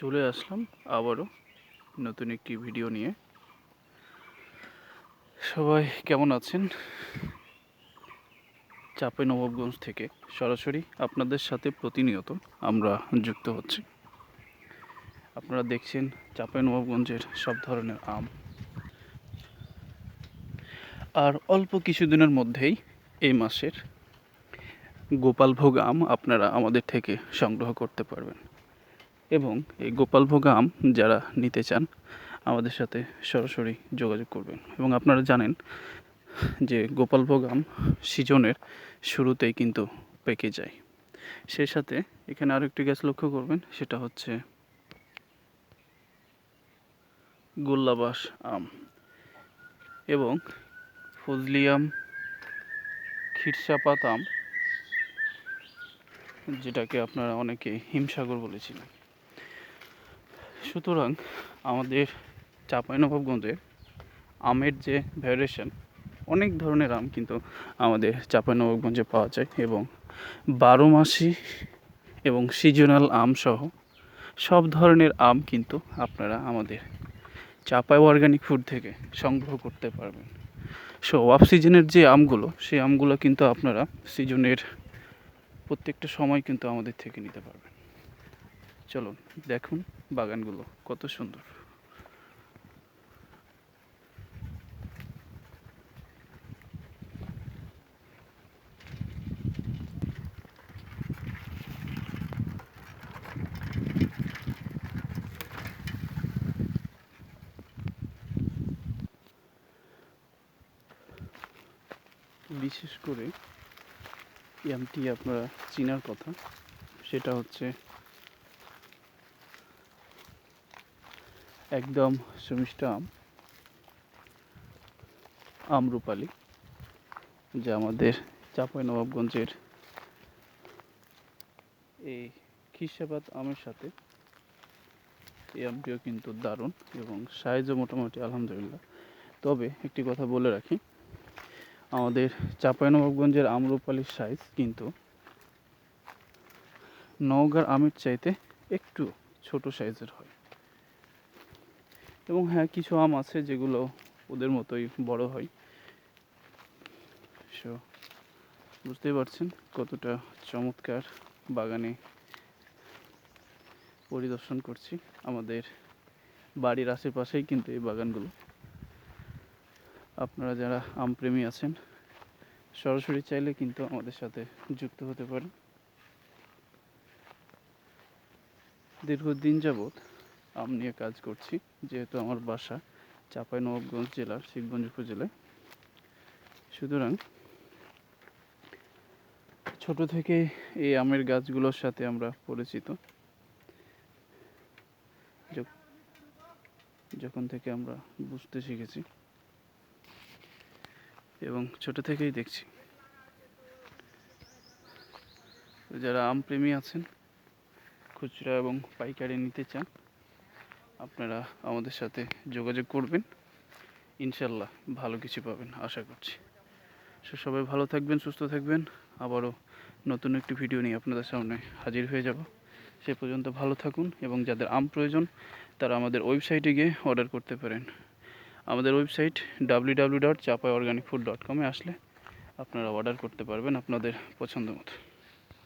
চলে আসলাম আবারও নতুন একটি ভিডিও নিয়ে। সবাই কেমন আছেন? চাপে নবাবগঞ্জ থেকে সরাসরি আপনাদের সাথে প্রতিনিয়ত আমরা যুক্ত হচ্ছি। আপনারা দেখছেন চাপে নবাবগঞ্জের সব ধরনের আম। আর অল্প কিছুদিনের মধ্যেই এই মাসের গোপালভোগ আম আপনারা আমাদের থেকে সংগ্রহ করতে পারবেন। এবং এই গোপালভোগ আম যারা নিতে চান, আমাদের সাথে সরাসরি যোগাযোগ করবেন। এবং আপনারা জানেন যে গোপালভোগ আম সিজনের শুরুতেই কিন্তু পেকে যায়। সেই সাথে এখানে আরও একটি গাছ লক্ষ্য করবেন, সেটা হচ্ছে গোল্লাবাস আম এবং ফজলি আম খিরসাপাত আম, যেটাকে আপনারা অনেকে হিমসাগর বলেছিলেন। সুতরাং আমাদের চাঁপাইনবাবগঞ্জে আমের যে ভ্যারিয়েশন অনেক ধরনের আম কিন্তু আমাদের চাঁপাইনবাবগঞ্জে পাওয়া যায় এবং বারো মাসি এবং সিজনাল আম সহ সব ধরনের আম কিন্তু আপনারা আমাদের চাপাই অর্গানিক ফুড থেকে সংগ্রহ করতে পারবেন। সো অফ সিজনের যে আমগুলো, সেই আমগুলো কিন্তু আপনারা সিজনের প্রত্যেকটা সময় কিন্তু আমাদের থেকে নিতে পারবেন। চলুন দেখুন বাগানগুলো কত সুন্দর। বিশেষ করে এই আমটি আপনারা চিনার কথা সেটা হচ্ছে একদম সুমিষ্ট আম। আমরুপালি যা আমাদের চাঁপাই নবাবগঞ্জের এই খিসাবাদ আমের সাথে এই আমটিও কিন্তু দারুণ এবং সাইজও মোটামুটি, আলহামদুলিল্লাহ। তবে একটি কথা বলে রাখি, আমাদের চাঁপাইনবাবগঞ্জের আমরুপালির সাইজ কিন্তু নওগাঁর আমের চাইতে একটু ছোট সাইজের হয়। এবং হ্যাঁ কিছু আম আছে যেগুলো ওদের মতোই বড় হয়। সো বুঝতেই পারছেন কতটা চমৎকার বাগানে পরিদর্শন করছি আমাদের বাড়ির আশেপাশেই কিন্তু এই বাগানগুলো। আপনারা যারা আমপ্রেমী আছেন, সরাসরি চাইলে কিন্তু আমাদের সাথে যুক্ত হতে পারেন। দীর্ঘদিন যাবৎ আম নিয়ে কাজ করছি, যেহেতু আমার বাসা চাঁপাই নবাবগঞ্জ জেলার শিবগঞ্জ উপজেলায় সুতরাং ছোট থেকে এই আমের গাছগুলোর সাথে আমরা পরিচিত। যখন থেকে আমরা বুঝতে শিখেছি এবং ছোট থেকেই দেখছি। যারা আম প্রেমী আছেন, খুচরা এবং পাইকারি নিতে চান আপনারা আমাদের সাথে যোগাযোগ করবেন। ইনশাল্লাহ ভালো কিছু পাবেন, আশা করছি। সো সবাই ভালো থাকবেন, সুস্থ থাকবেন। আবারও নতুন একটি ভিডিও নিয়ে আপনাদের সামনে হাজির হয়ে যাব। সে পর্যন্ত ভালো থাকুন এবং যাদের আম প্রয়োজন, তারা আমাদের ওয়েবসাইটে গিয়ে অর্ডার করতে পারেন। আমাদের website W W dot Chapai organic food dot কমে আসলে আপনারা অর্ডার করতে পারবেন আপনাদের পছন্দ মতো।